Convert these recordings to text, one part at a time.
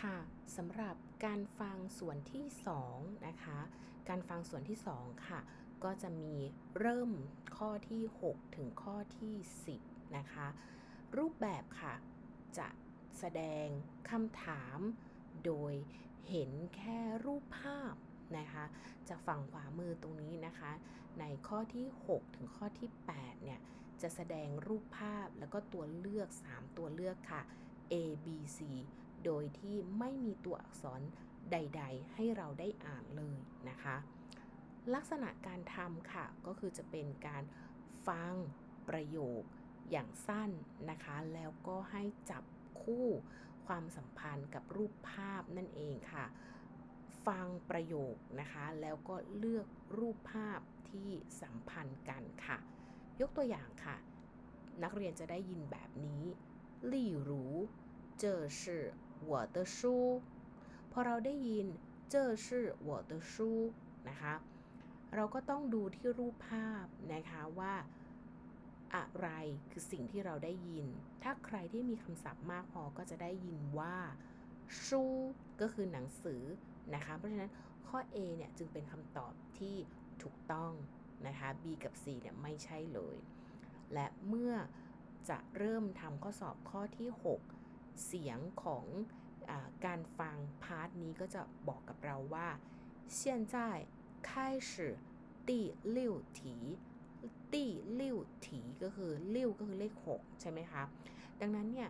ค่ะสำหรับการฟังส่วนที่2นะคะการฟังส่วนที่2ค่ะก็จะมีเริ่มข้อที่ 6 ถึงข้อที่ 10นะคะรูปแบบค่ะจะแสดงคำถามโดยเห็นแค่รูปภาพนะคะจากฝั่งขวามือตรงนี้นะคะ ในข้อที่ 6 ถึงข้อที่ 8 เนี่ย จะแสดงรูปภาพแล้วก็ตัวเลือก 3 ตัวเลือกค่ะ A B C โดยที่ไม่มีตัวอักษรใด ๆ ให้เราได้อ่านเลยนะคะ ลักษณะการทำค่ะ ก็คือจะเป็นการฟังประโยคอย่างสั้นนะคะ แล้วก็ให้จับคู่ความสัมพันธ์กับรูปภาพนั่นเองค่ะ ฟังประโยคนะคะ แล้วก็เลือกรูปภาพที่สัมพันธ์กันค่ะ ยกตัวอย่างค่ะ นักเรียนจะได้ยินแบบนี้例如这是 我的书พอเราได้ยิน这是我的书นะคะ เราก็ต้องดูที่รูปภาพนะคะว่า อะไรคือสิ่งที่เราได้ยิน ถ้าใครที่มีคำศัพท์มากพอก็จะได้ยินว่าชูก็คือหนังสือนะคะ เพราะฉะนั้นข้อ A เนี่ยจึงเป็นคำตอบที่ถูกต้องนะคะ B กับ C เนี่ยไม่ใช่เลย และเมื่อจะเริ่มทำข้อสอบข้อที่ 6 เสียงของอการฟังพาร์ทนี้ก็จะบอกกับเราว่า现在开始第六题ตีลิ่วถีก็คือลิ่วก็คือเลข 6 ใช่ไหมคะ ดังนั้นเนี่ย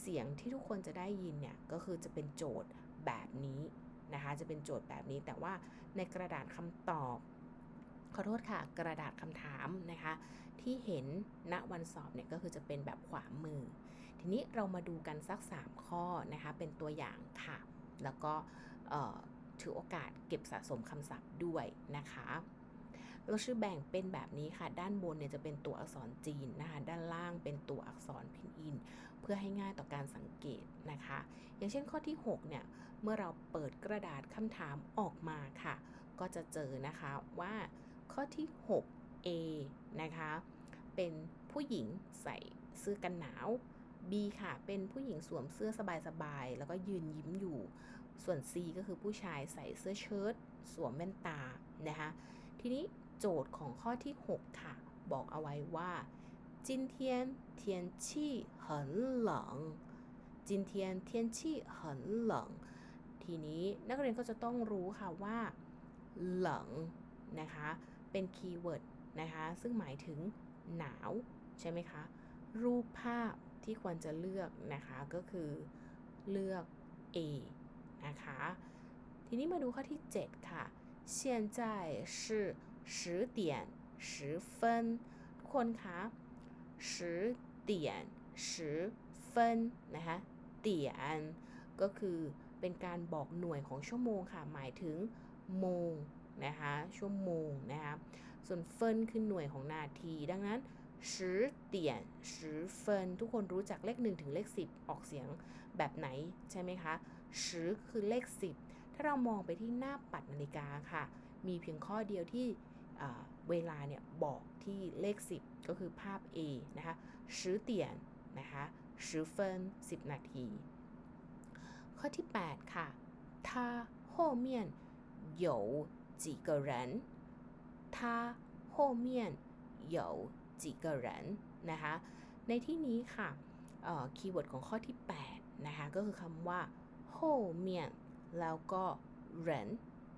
เสียงที่ทุกคนจะได้ยินเนี่ย ก็คือจะเป็นโจทย์แบบนี้นะคะ จะเป็นโจทย์แบบนี้ แต่ว่าในกระดาษคำตอบ ขอโทษค่ะ กระดาษคำถามนะคะ ที่เห็นณวันสอบเนี่ย ก็คือจะเป็นแบบขวามือ ทีนี้เรามาดูกันสัก 3 ข้อนะคะเป็นตัวอย่างค่ะ แล้วก็ถือโอกาสเก็บสะสมคำศัพท์ด้วยนะคะเราชื่อแบ่งเป็นแบบนี้ค่ะ ด้านบนเนี่ยจะเป็นตัวอักษรจีนนะคะ ด้านล่างเป็นตัวอักษรพินอิน เพื่อให้ง่ายต่อการสังเกตนะคะ อย่างเช่นข้อที่ 6 เนี่ย เมื่อเราเปิดกระดาษคำถามออกมาค่ะ ก็จะเจอนะคะว่าข้อที่ 6A นะคะ เป็นผู้หญิงใส่เสื้อกันหนาว B ค่ะ เป็นผู้หญิงสวมเสื้อสบายๆ แล้วก็ยืนยิ้มอยู่ ส่วน C ก็คือผู้ชายใส่เสื้อเชิ้ตสวมแว่นตา นะคะ ทีนี้โจทย์ของข้อที่ 6 ค่ะ บอกเอาไว้ว่าจินเทียนเทียนชี่เหินหลงจินเทียนเทียนชี่เหินหลงทีนี้นักเรียนก็จะต้องรู้ค่ะว่าหลงนะคะ เป็นคีย์เวิร์ดนะคะ ซึ่งหมายถึงหนาว ใช่ไหมคะ รูปภาพ ที่ควรจะเลือกนะคะ ก็คือเลือก A นะคะ ทีนี้มาดูข้อที่ 7 ค่ะ现在是十点十分ทุกคนคะ十点十分นะคะเตียนก็คือเป็นการบอกหน่วยของชั่วโมงค่ะ หมายถึงโมงนะคะ ชั่วโมงนะคะส่วนเฟินคือหน่วยของนาที ดังนั้น 十点十分ทุกคนรู้จักเลข1ถึงเลข 10 ออกเสียงแบบไหนใช่ไหมคะ十คือเลข 10 ถ้าเรามองไปที่หน้าปัดนาฬิกาค่ะ มีเพียงข้อเดียวที่เวลาเนี่ยบอกที่เลข 10 ก็คือภาพ A นะคะ十点นะคะ十分10 นาที ข้อที่ 8 ค่ะ他后面有几个人他后面有 几个人นะคะ ในที่นี้ค่ะคีย์เวิร์ดของข้อที่ 8 นะคะ ก็คือคำว่า后面แล้วก็人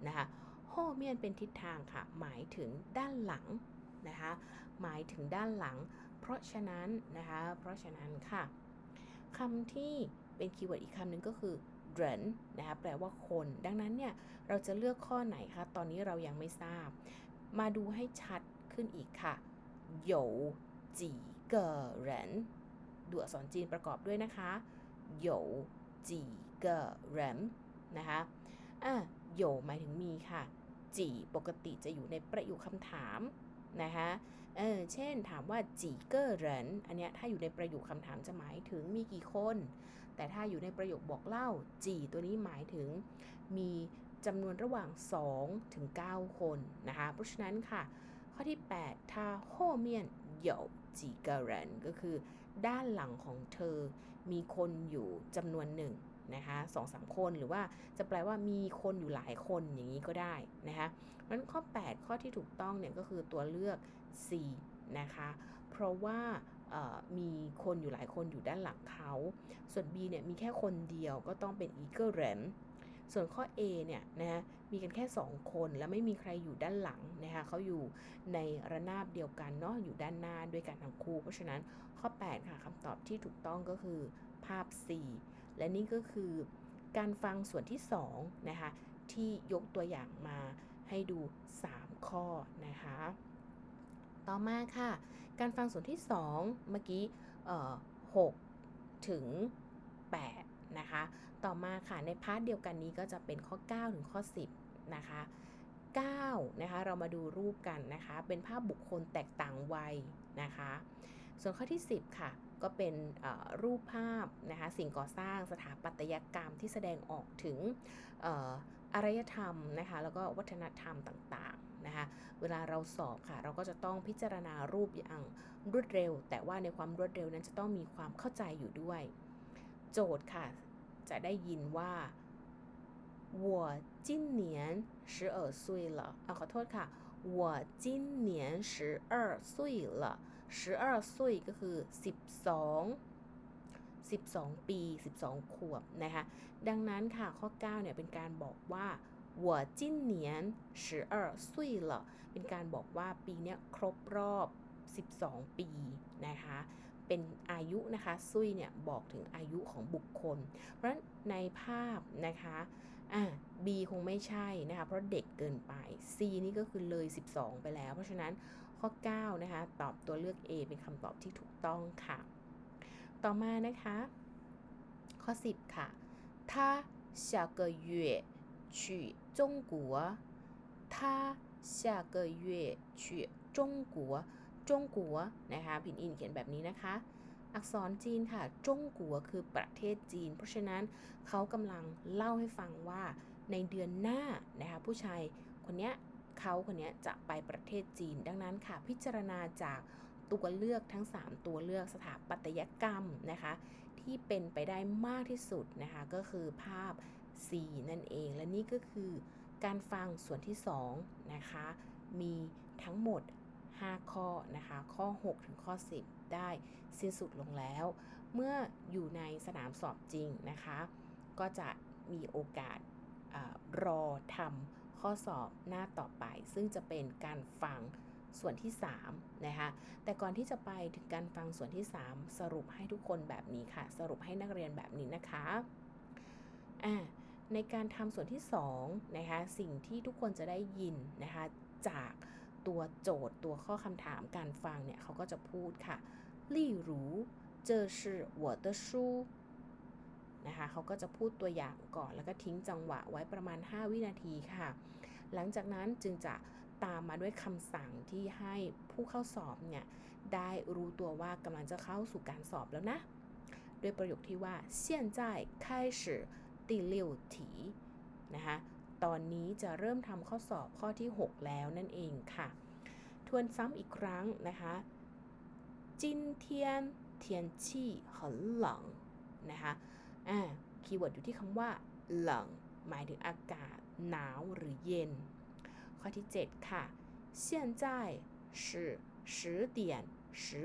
นะคะโฮเมียนเป็นทิศทางค่ะ หมายถึงด้านหลังนะคะ หมายถึงด้านหลัง เพราะฉะนั้นนะคะ เพราะฉะนั้นค่ะคำที่เป็นคีย์เวิร์ดอีกคำหนึ่งก็คือเรนนะคะ แปลว่าคน ดังนั้นเนี่ย เราจะเลือกข้อไหนคะ ตอนนี้เรายังไม่ทราบ มาดูให้ชัดขึ้นอีกค่ะ 有几个人ดูอักษรจีนประกอบด้วยนะคะ有几个人นะคะอ่ะโยหมายถึงมีค่ะจีปกติจะอยู่ในประโยคคำถามนะคะเออเช่นถามว่าจีเกอร์เหรนอันเนี้ยถ้าอยู่ในประโยคคำถามจะหมายถึงมีกี่คน แต่ถ้าอยู่ในประโยคบอกเล่าจีตัวนี้หมายถึงมีจำนวนระหว่าง 2 ถึง 9 คนนะคะเพราะฉะนั้นค่ะ ข้อที่ 8 ถ้าโฮเมียนเหยวจีกะเรนก็คือ ด้านหลังของเธอมีคนอยู่จำนวนหนึ่งนะคะสองสามคนหรือว่าจะแปลว่ามีคนอยู่หลายคนอย่างนี้ก็ได้นะคะนั้นข้อ 8 ข้อที่ถูกต้องเนี่ยก็คือตัวเลือก C นะคะเพราะว่ามีคนอยู่หลายคนอยู่ด้านหลังเขา ส่วน B เนี่ยมีแค่คนเดียวก็ต้องเป็น e ีเกิลเรน ส่วนข้อ A เนี่ยนะฮะมีกันแค่ 2 คนและไม่มีใครอยู่ด้านหลังนะคะเขาอยู่ในระนาบเดียวกันเนาะอยู่ด้านหน้าด้วยกันทั้งคู่ เพราะฉะนั้นข้อ 8 ค่ะคำตอบที่ถูกต้องก็คือภาพ C และนี่ก็คือการฟังส่วนที่2นะคะที่ยกตัวอย่างมาให้ดู 3 ข้อนะคะต่อมาค่ะ การฟังส่วนที่ 2 เมื่อกี้ 6 ถึง 8 นะคะ ต่อมาค่ะในพาร์ทเดียวกันนี้ก็จะเป็นข้อ 9 ถึงข้อ 10 นะคะ9นะคะเรามาดูรูปกันนะคะ เป็นภาพบุคคลแตกต่างวัยนะคะ ส่วนข้อที่ 10 ค่ะ ก็เป็นรูปภาพนะคะสิ่งก่อสร้างสถาปัตยกรรมที่แสดงออกถึงออารยธรรมนะคะแล้วก็วัฒนธรรมต่างๆนะคะเวลาเราสอบค่ะ เราก็จะต้องพิจารณารูปอย่างรวดเร็ว แต่ว่าในความรวดเร็วนั้นจะต้องมีความเข้าใจอยู่ด้วย โจทย์ค่ะ จะได้ยินว่า我今年十二岁了อ่ะขอโทษค่ะ我今年十二岁了十二岁ก็คือ 12 12 ปี 12 ขวบนะคะ ดังนั้นค่ะ ข้อ 9 เนี่ย เป็นการบอกว่า我今年十二岁了เป็นการบอกว่าปีเนี้ยครบรอบ 12 ปีนะคะ เป็นอายุนะคะซุยเนี่ย บอกถึงอายุของบุคคล เพราะฉะนั้นในภาพนะคะอ่ะ B คงไม่ใช่นะคะ เพราะเด็กเกินไป C นี่ก็คือเลย 12 ไปแล้ว เพราะฉะนั้นข้อ 9 นะคะ ตอบตัวเลือก A เป็นคำตอบที่ถูกต้องค่ะ ต่อมานะคะ ข้อ 10 ค่ะ他下个月去中国他下个月去中国 จงกัวนะคะพินอินเขียนแบบนี้นะคะ อักษรจีนค่ะจงกัวคือประเทศจีน เพราะฉะนั้นเขากำลังเล่าให้ฟังว่าในเดือนหน้านะคะผู้ชายคนเนี้ยเขาคนเนี้ยจะไปประเทศจีน ดังนั้นค่ะ พิจารณาจากตัวเลือกทั้ง 3 ตัวเลือกสถาปัตยกรรมนะคะ ที่เป็นไปได้มากที่สุดนะคะ ก็คือภาพ C นั่นเอง และนี่ก็คือการฟังส่วนที่2นะคะมีทั้งหมด 5 ข้อนะคะ ข้อ 6 ถึงข้อ 10 ได้สิ้นสุดลงแล้ว เมื่ออยู่ในสนามสอบจริงนะคะ ก็จะมีโอกาสอรอทำข้อสอบหน้าต่อไป ซึ่งจะเป็นการฟังส่วนที่3นะคะ แต่ก่อนที่จะไปถึงการฟังส่วนที่ 3 สรุปให้ทุกคนแบบนี้ค่ะ สรุปให้นักเรียนแบบนี้นะคะอ่าในการทำส่วนที่2นะคะ สิ่งที่ทุกคนจะได้ยินนะคะจาก ตัวโจทย์ตัวข้อคำถามการฟังเนี่ยเขาก็จะพูดค่ะ例如这是我的书นะคะเขาก็จะพูดตัวอย่างก่อนแล้วก็ทิ้งจังหวะไว้ประมาณ 5 วินาทีค่ะ หลังจากนั้นจึงจะตามมาด้วยคำสั่งที่ให้ผู้เข้าสอบเนี่ยได้รู้ตัวว่ากำลังจะเข้าสู่การสอบแล้วนะ ด้วยประโยคที่ว่า现在开始第六题นะคะ ตอนนี้จะเริ่มทำข้อสอบข้อที่ 6 แล้วนั่นเองค่ะ ทวนซ้ำอีกครั้งนะคะจินเทียนเทียนชี่หอนหลังนะคะอ่าคีย์เวิร์ดอยู่ที่คำว่าหลังหมายถึงอากาศหนาวหรือเย็น ข้อที่ 7 ค่ะเซียนใจชื่อชื่อเตียนชื่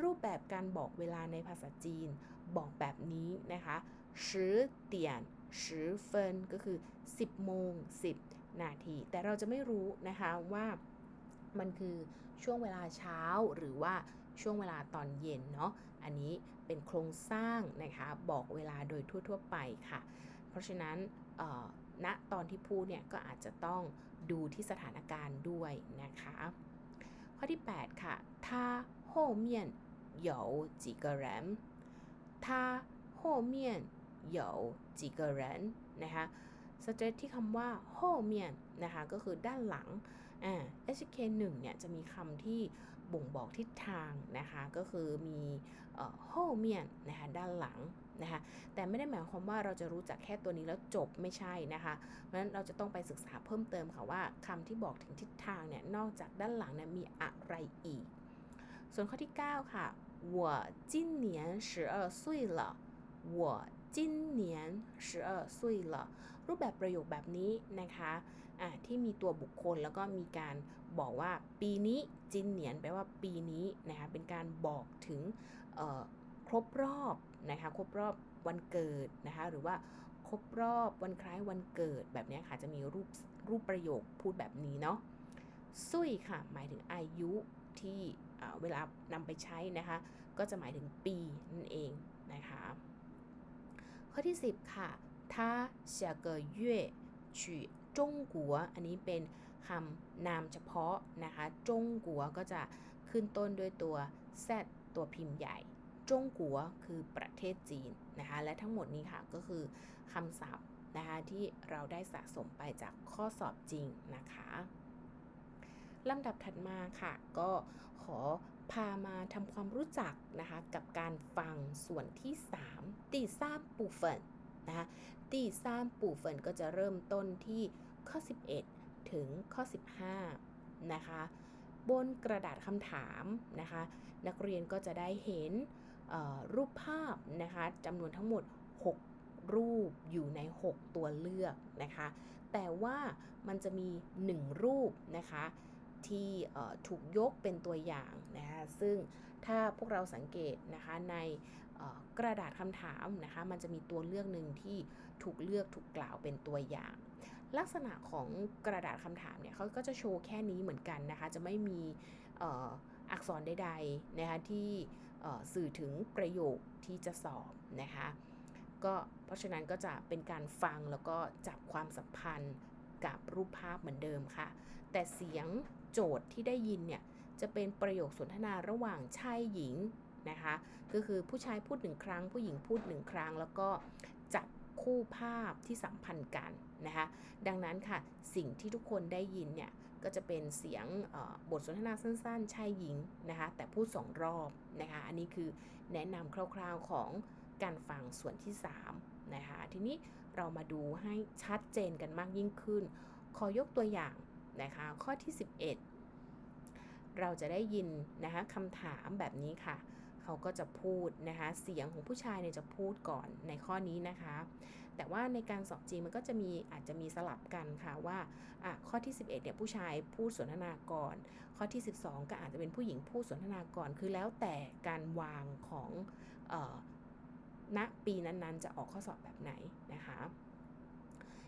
รูปแบบการบอกเวลาในภาษาจีน บอกแบบนี้นะคะชื่เตีย 十点十分ก็คือ 10 โมง 10 นาที แต่เราจะไม่รู้นะคะว่ามันคือช่วงเวลาเช้าหรือว่าช่วงเวลาตอนเย็นเนาะ อันนี้เป็นโครงสร้างนะคะบอกเวลาโดยทั่ว ๆ ไปค่ะ เพราะฉะนั้นณตอนที่พูดเนี่ยก็อาจจะต้องดูที่สถานการณ์ด้วยนะคะ ข้อที่ 8 ค่ะ他后面有几个人他后面 有几个人นะคะสเตรทที่คำว่า后面นะคะก็คือด้านหลังอ่า HK 1เนี่ยจะมีคำที่บ่งบอกทิศทางนะคะ ก็คือมีโฮเมียนนะคะด้านหลังนะคะ แต่ไม่ได้หมายความว่าเราจะรู้จักแค่ตัวนี้แล้วจบไม่ใช่นะคะ เพราะฉะนั้นเราจะต้องไปศึกษาเพิ่มเติมค่ะว่าคำที่บอกถึงทิศทางเนี่ย นอกจากด้านหลังเนี่ยมีอะไรอีก ส่วนข้อที่ 9 ค่ะ我今年十二岁了 วัวจินเหนียนสิเออซุยหรอรูปแบบประโยคแบบนี้นะคะะที่มีตัวบุคคลแล้วก็มีการบอกว่าปีนี้จินเหนียนแปลว่าปีนี้นะคะเป็นการบอกถึงครบรอบนะคะครบรอบวันเกิดนะคะหรือว่าครบรอบวันคล้ายวันเกิดแบบนี้ค่ะจะมีรูปรูปประโยคพูดแบบนี้เนาะซุยค่ะ หมายถึงอายุที่เวลานำไปใช้นะคะ ก็จะหมายถึงปีนั่นเองนะคะ ข้อที่ 10 ค่ะถ้าเฉียเกยเย่ฉีจงกัว อันนี้เป็นคำนามเฉพาะนะคะ จงกัวก็จะขึ้นต้นด้วยตัว Z ตัวพิมพ์ใหญ่ จงกัวคือประเทศจีนนะคะ และทั้งหมดนี้ค่ะก็คือคำศัพท์นะคะที่เราได้สะสมไปจากข้อสอบจริงนะคะ ลำดับถัดมาค่ะ ก็ขอพามาทำความรู้จักนะคะ กับการฟังส่วนที่3ตีซ่ามปูเฟินนะคะตีซ่ามปูเฟินก็จะเริ่มต้นที่ข้อ 11 ถึงข้อ 15 นะคะ บนกระดาษคำถามนะคะ นักเรียนก็จะได้เห็นรูปภาพนะคะจำนวนทั้งหมด 6รูปอยู่ใน 6 ตัวเลือกนะคะ แต่ว่ามันจะมี 1 รูปนะคะ ที่ถูกยกเป็นตัวอย่างนะคะซึ่งถ้าพวกเราสังเกตนะคะในกระดาษคำถามนะคะมันจะมีตัวเลือกหนึ่งที่ถูกเลือกถูกกล่าวเป็นตัวอย่าง ลักษณะของกระดาษคำถามเนี่ยเขาก็จะโชว์แค่นี้เหมือนกันนะคะจะไม่มีอักษรใดๆนะคะที่สื่อถึงประโยคที่จะสอบนะคะก็เพราะฉะนั้นก็จะเป็นการฟังแล้วก็จับความสัมพันธ์ กับรูปภาพเหมือนเดิมค่ะ แต่เสียงโจทย์ที่ได้ยินเนี่ยจะเป็นประโยคสนทนาระหว่างชายหญิงนะคะก็คือผู้ชายพูดหนึ่งครั้ง ผู้หญิงพูดหนึ่งครั้ง แล้วก็จับคู่ภาพที่สัมพันธ์กันนะคะดังนั้นค่ะสิ่งที่ทุกคนได้ยินเนี่ยก็จะเป็นเสียงบทสนทนาสั้นๆ ชายหญิงนะคะแต่พูดสองรอบนะคะอันนี้คือแนะนำคร่าวๆของ การฟังส่วนที่3นะคะทีนี้เรามาดูให้ชัดเจนกันมากยิ่งขึ้น ขอยกตัวอย่างนะคะข้อที่ 11 เราจะได้ยินนะคะคำถามแบบนี้ค่ะ เขาก็จะพูดนะคะเสียงของผู้ชายเนี่ยจะพูดก่อนในข้อนี้นะคะ แต่ว่าในการสอบจริงมันก็จะมีอาจจะมีสลับกันค่ะว่าอะข้อที่ 11เนี่ยผู้ชายพูดสนทนาก่อน ข้อที่ 12 ก็อาจจะเป็นผู้หญิงพูดสนทนาก่อน คือแล้วแต่การวางของเออ ณปีนั้นๆ จะออกข้อสอบแบบไหนนะคะ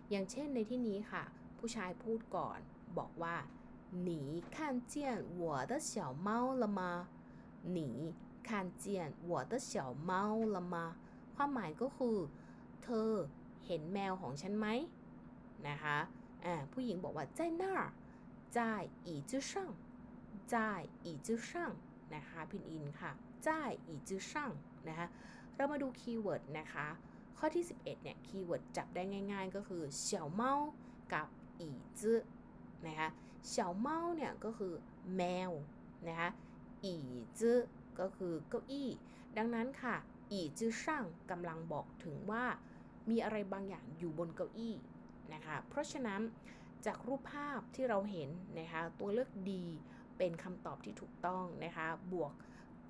อย่างเช่นในที่นี้ค่ะ ผู้ชายพูดก่อนบอกว่า你看见我的小猫了吗你看见我的小猫了吗ความหมายก็คือ เธอเห็นแมวของฉันไหมนะคะอ่าผู้หญิงบอกว่า在那儿在椅子上在椅子上นะคะพินอินค่ะ在椅子上นะคะ เรามาดูคีย์เวิร์ดนะคะ ข้อที่ 11 เนี่ย คีย์เวิร์ดจับได้ง่ายๆ ก็คือเสี่ยวเมากับอีจื้อนะคะเสี่ยวเมาเนี่ยก็คือแมวนะคะอีจื้อก็คือเก้าอี้ ดังนั้นค่ะ อีจื้อช่างกำลังบอกถึงว่า มีอะไรบางอย่างอยู่บนเก้าอี้นะคะ เพราะฉะนั้นจากรูปภาพที่เราเห็นนะคะ ตัวเลือกดีเป็นคำตอบที่ถูกต้องนะคะ บวก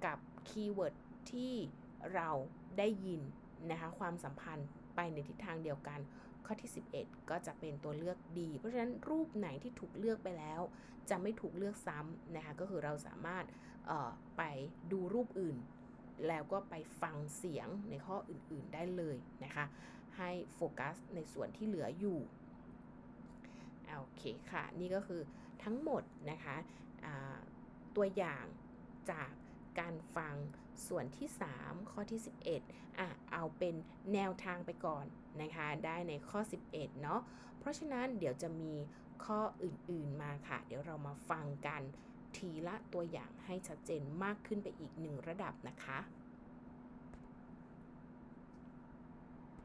กับคีย์เวิร์ดที่ เราได้ยินนะคะความสัมพันธ์ไปในทิศทางเดียวกัน ข้อที่ 11 ก็จะเป็นตัวเลือกดี เพราะฉะนั้นรูปไหนที่ถูกเลือกไปแล้ว จะไม่ถูกเลือกซ้ำนะคะก็คือเราสามารถไปดูรูปอื่น แล้วก็ไปฟังเสียงในข้ออื่นๆได้เลยนะคะให้โฟกัสในส่วนที่เหลืออยู่โอเคค่ะ นี่ก็คือทั้งหมดนะคะตัวอย่างจากการฟัง ส่วนที่ 3 ข้อที่ 11อะเอาเป็นแนวทางไปก่อนนะคะ ได้ในข้อ 11 เนาะเพราะฉะนั้นเดี๋ยวจะมีข้ออื่นๆมาค่ะ เดี๋ยวเรามาฟังกันทีละตัวอย่างให้ชัดเจนมากขึ้นไปอีกหนึ่งระดับนะคะ